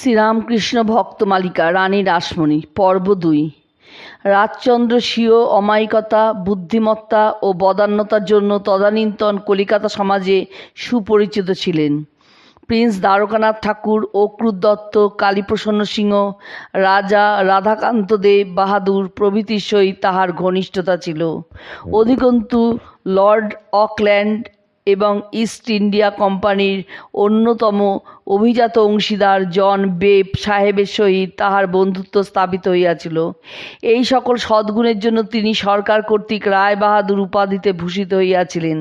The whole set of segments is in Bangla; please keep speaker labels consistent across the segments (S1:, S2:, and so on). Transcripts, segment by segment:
S1: শ্রীরামকৃষ্ণ ভক্তমালিকা রানী রাসমণি, পর্ব দুই। রাজচন্দ্র স্বীয় অমায়িকতা, বুদ্ধিমত্তা ও বদান্যতার জন্য তদানীন্তন কলিকাতা সমাজে সুপরিচিত ছিলেন। প্রিন্স দ্বারকানাথ ঠাকুর, অক্রুর দত্ত, কালীপ্রসন্ন সিংহ, রাজা রাধাকান্ত দেব বাহাদুর প্রভৃতির সহিত তাহার ঘনিষ্ঠতা ছিল। অধিকন্তু লর্ড অকল্যান্ড এবং ইস্ট ইন্ডিয়া কোম্পানির অন্যতম অভিজাত অংশীদার জন বেব সাহেবের সহিত তাহার বন্ধুত্ব স্থাপিত হইয়াছিল। এই সকল সদ্গুণের জন্য তিনি সরকার কর্তৃক রায় বাহাদুর উপাধিতে ভূষিত হইয়াছিলেন।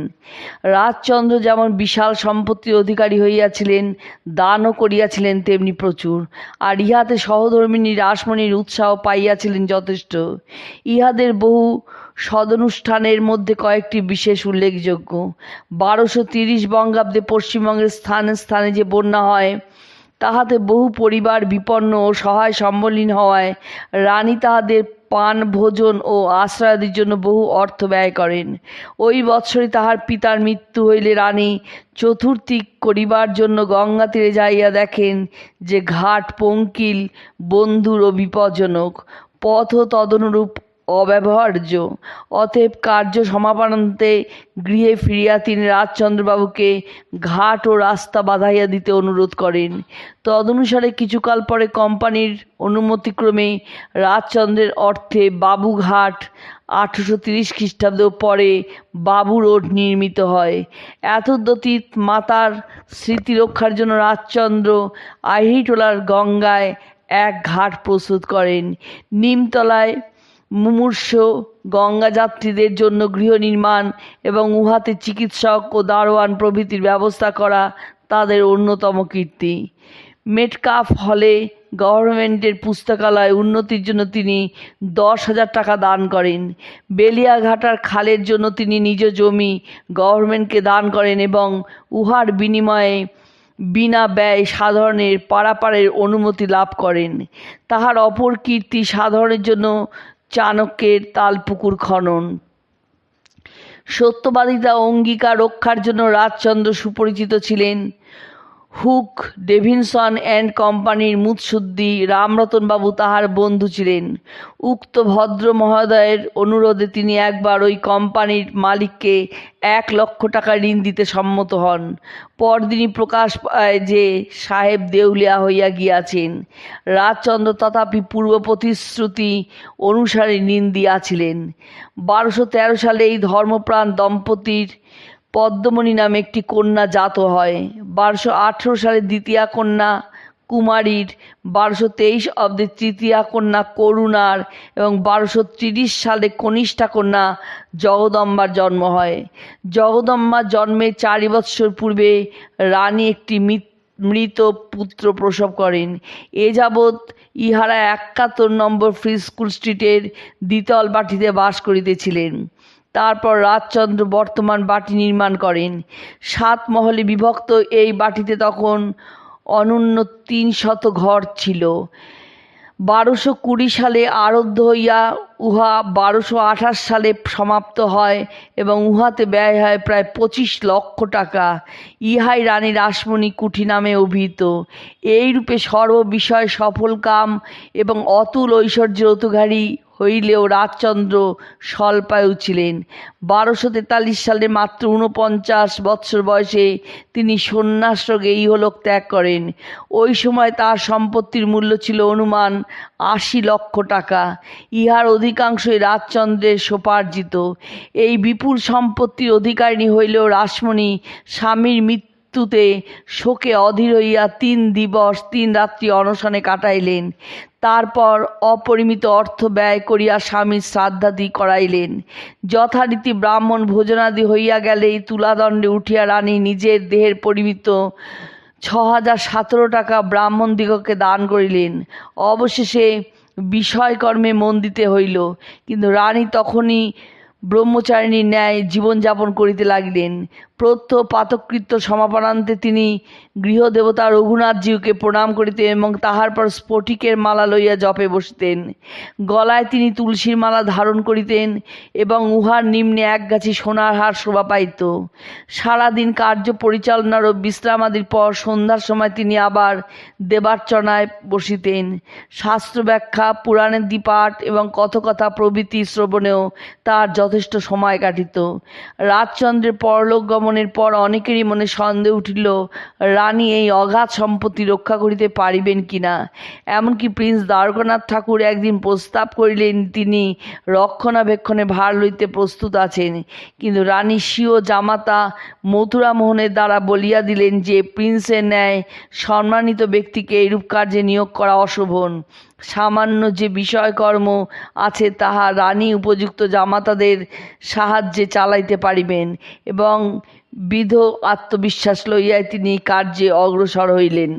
S1: রাজচন্দ্র যেমন বিশাল সম্পত্তির অধিকারী হইয়াছিলেন, দানও করিয়াছিলেন তেমনি প্রচুর। আর ইহাতে সহধর্মিনী রাসমণির উৎসাহ পাইয়াছিলেন যথেষ্ট। ইহাদের বহু সদনুষ্ঠানের মধ্যে কয়েকটি বিশেষ উল্লেখযোগ্য। বারোশো তিরিশ বঙ্গাব্দে পশ্চিমবঙ্গের স্থানে স্থানে যে বন্যা হয়, তাহাতে বহু পরিবার বিপন্ন ও সহায় সম্বলীন হওয়ায় রানী তাহাদের পান, ভোজন ও আশ্রয়াদির জন্য বহু অর্থ ব্যয় করেন। ওই বৎসরে তাহার পিতার মৃত্যু হইলে রানী চতুর্থী করিবার জন্য গঙ্গা তীরে যাইয়া দেখেন যে ঘাট, পঙ্কিল, বন্ধুর ও বিপজ্জনক। পথও তদনুরূপ অব্যবহার্য। অতএব কার্য সমাপনান্তে গৃহে ফিরিয়া তিনি রাজচন্দ্রবাবুকে ঘাট ও রাস্তা বাঁধাইয়া দিতে অনুরোধ করেন। তদনুসারে কিছুকাল পরে কোম্পানির অনুমতিক্রমে রাজচন্দ্রের অর্থে বাবুঘাট আঠেরোশো তিরিশ খ্রিস্টাব্দ পরে বাবু রোড নির্মিত হয়। এতদ্যতীত মাতার স্মৃতি রক্ষার জন্য রাজচন্দ্র আহিটোলার গঙ্গায় এক ঘাট প্রস্তুত করেন। নিমতলায় মুমূর্ষ গঙ্গা যাত্রীদের জন্য গৃহ নির্মাণ এবং উহাতে চিকিৎসক ও দারোয়ান প্রভৃতির ব্যবস্থা করা তাদের অন্যতম কীর্তি। মেটকাফ হলে গভর্নমেন্টের পুস্তকালয় উন্নতির জন্য তিনি দশ হাজার টাকা দান করেন। বেলিয়াঘাটার খালের জন্য তিনি নিজ জমি গভর্নমেন্টকে দান করেন এবং উহার বিনিময়ে বিনা ব্যয় সাধারণের পারাপারের অনুমতি লাভ করেন। তাহার অপর কীর্তি সাধারণের জন্য চাণক্যের তালপুকুর খনন। সত্যবাদিতা অঙ্গীকার রক্ষার জন্য রাজচন্দ্র সুপরিচিত ছিলেন। হুক, ডেভিনসন অ্যান্ড কোম্পানির মুৎসুদ্দি রামরতনবাবু তাহার বন্ধু ছিলেন। উক্ত ভদ্র মহোদয়ের অনুরোধে তিনি একবার ওই কোম্পানির মালিককে এক লক্ষ টাকা ঋণ দিতে সম্মত হন। পরদিনই প্রকাশ পায় যে সাহেব দেউলিয়া হইয়া গিয়াছেন। রাজচন্দ্র তথাপি পূর্ব প্রতিশ্রুতি অনুসারে ঋণ দিয়াছিলেন। বারোশো তেরো সালে এই ধর্মপ্রাণ দম্পতির পদ্মমণি নামে একটি কন্যা জাত হয়। বারোশো আঠেরো সালে দ্বিতীয়া কন্যা কুমারীর, বারোশো তেইশ অব্দে তৃতীয়া কন্যা করুণার এবং বারোশো তিরিশ সালে কনিষ্ঠা কন্যা জগদম্বার জন্ম হয়। জগদম্বার জন্মের চারি বৎসর পূর্বে রানী একটি মৃত পুত্র প্রসব করেন। এ যাবৎ ইহারা একাত্তর নম্বর ফ্রি স্কুল স্ট্রিটের দ্বিতল বাটিতে বাস করিতেছিলেন। তারপর রাজচন্দ্র বর্তমান বাটি নির্মাণ করেন। সাত মহলে বিভক্ত এই বাটিতে তখন অনন্য তিন শত ঘর ছিল। বারোশো কুড়ি সালে আরব্ধ হইয়া উহা বারোশো আঠাশ সালে সমাপ্ত হয় এবং উহাতে ব্যয় হয় প্রায় পঁচিশ লক্ষ টাকা। ইহাই রানী রাসমণি কুঠি নামে অভিহিত। এইরূপে সর্ববিষয় সফল কাম এবং অতুল ঐশ্বর্যের অতুঘারী হইলেও রাজচন্দ্র স্বল্পায়ু ছিলেন। বারোশো তেতাল্লিশ সালে মাত্র ঊনপঞ্চাশ বৎসর বয়সে তিনি সন্ন্যাস রোগে ইহলোক ত্যাগ করেন। ওই সময় তার সম্পত্তির মূল্য ছিল অনুমান আশি লক্ষ টাকা। ইহার অধিকাংশই রাজচন্দ্রের সোপার্জিত। এই বিপুল সম্পত্তির অধিকারিণী হইলেও রাসমণি স্বামীর মৃত্যু মৃত্যুতে শোকে অধীর হইয়া তিন দিবস, তিন রাত্রি অনশনে কাটাইলেন। তারপর অপরিমিত অর্থ ব্যয় করিয়া স্বামীর শ্রাদ্ধাদি করাইলেন। যথারীতি ব্রাহ্মণ ভোজনাদি হইয়া গেলেই তুলাদণ্ডে উঠিয়া রানী নিজের দেহের পরিমিত ছ হাজার সতেরো টাকা ব্রাহ্মণদিগকে দান করিলেন। অবশেষে বিষয়কর্মে মন দিতে হইল। কিন্তু রানী তখনই ব্রহ্মচারিণীর ন্যায় জীবনযাপন করিতে লাগিলেন। প্রত্য পাতকৃত্য সমাপনান্তে তিনি গৃহদেবতা রঘুনাথজিউকে প্রণাম করিতেন এবং তাহার পর স্ফটিকের মালা লইয়া জপে বসিতেন। গলায় তিনি তুলসীর মালা ধারণ করিতেন এবং উহার নিম্নে একগাছি সোনার হার শোভা পাইত। সারাদিন কার্য পরিচালনার ও বিশ্রামাদির পর সন্ধ্যার সময় তিনি আবার দেবার্চনায় বসিতেন। শাস্ত্র ব্যাখ্যা পুরাণের দ্বিপাঠ এবং কথকথা প্রভৃতি শ্রবণেও তার যথেষ্ট সময় কাটিত। রাজচন্দ্রের পরলোক গমনের পর অনেকেরই মনে সন্দেহ উঠিল, রানী এই অগাধ সম্পত্তি রক্ষা করিতে পারিবেন কিনা? এমনকি প্রিন্স দ্বারকনাথ ঠাকুর একদিন প্রস্তাব করিলেন, তিনি রক্ষণাবেক্ষণে ভার লইতে প্রস্তুত আছেন। কিন্তু রানী স্বীয় জামাতা মথুরা মোহনের দ্বারা বলিয়া দিলেন যে, প্রিন্সের ন্যায় সম্মানিত ব্যক্তিকে এইরূপ কার্যে নিয়োগ করা অশোভন। সামান্য যে বিষয়কর্ম আছে তাহা রানী উপযুক্ত জামাতাদের সাহায্যে চালাইতে পারিবেন এবং বিধ আত্মবিশ্বাস লইয়াই তিনি কার্যে অগ্রসর হইলেন।